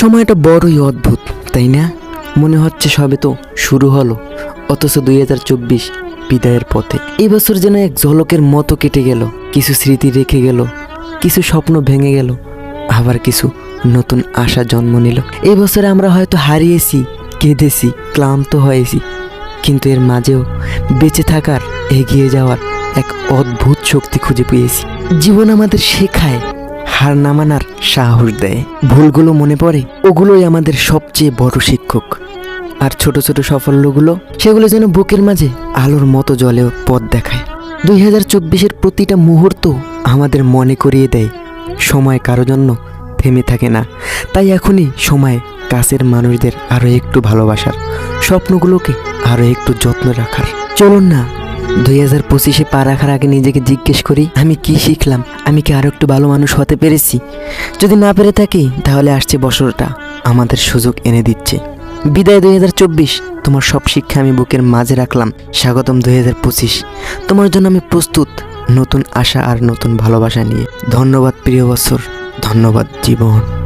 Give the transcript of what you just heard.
সময়টা বড়ই অদ্ভুত, তাই না? মনে হচ্ছে সবে তো শুরু হলো, অথচ দুই হাজার চব্বিশ বিদায়ের পথে। এবছর যেন এক ঝলকের মতো কেটে গেল, কিছু স্মৃতি রেখে গেল, কিছু স্বপ্ন ভেঙে গেল, আবার কিছু নতুন আশা জন্ম নিল। এবছরে আমরা হয়তো হারিয়েছি, কেঁদেছি, ক্লান্ত হয়েছি, কিন্তু এর মাঝেও বেঁচে থাকার, এগিয়ে যাওয়ার এক অদ্ভুত শক্তি খুঁজে পেয়েছি। জীবন আমাদের শেখায় হার না মানার সাহস দেয়। ভুলগুলো মনে পড়ে, ওগুলোই আমাদের সবচেয়ে বড় শিক্ষক। আর ছোট ছোট সাফল্যগুলো, সেগুলো যেন বুকের মাঝে আলোর মতো জলেও পথ দেখায়। দুই হাজার চব্বিশের প্রতিটা মুহূর্ত আমাদের মনে করিয়ে দেয়, সময় কারও জন্য থেমে থাকে না। তাই এখনই সময় কাছের মানুষদের আরও একটু ভালোবাসার, স্বপ্নগুলোকে আরও একটু যত্ন রাখার। চলুন না দুই হাজার পঁচিশে পা রাখার আগে নিজেকে জিজ্ঞেস করি, আমি কি শিখলাম? আমি কি আরও একটু ভালো মানুষ হতে পেরেছি? যদি না পেরে থাকি, তাহলে আসছে বছরটা আমাদের সুযোগ এনে দিচ্ছে। বিদায় দুই হাজার চব্বিশ। তোমার সব শিক্ষা আমি বুকের মাঝে রাখলাম। স্বাগতম দুই হাজার পঁচিশ। তোমার জন্য আমি প্রস্তুত নতুন আশা আর নতুন ভালোবাসা নিয়ে। ধন্যবাদ প্রিয় বছর। ধন্যবাদ জীবন।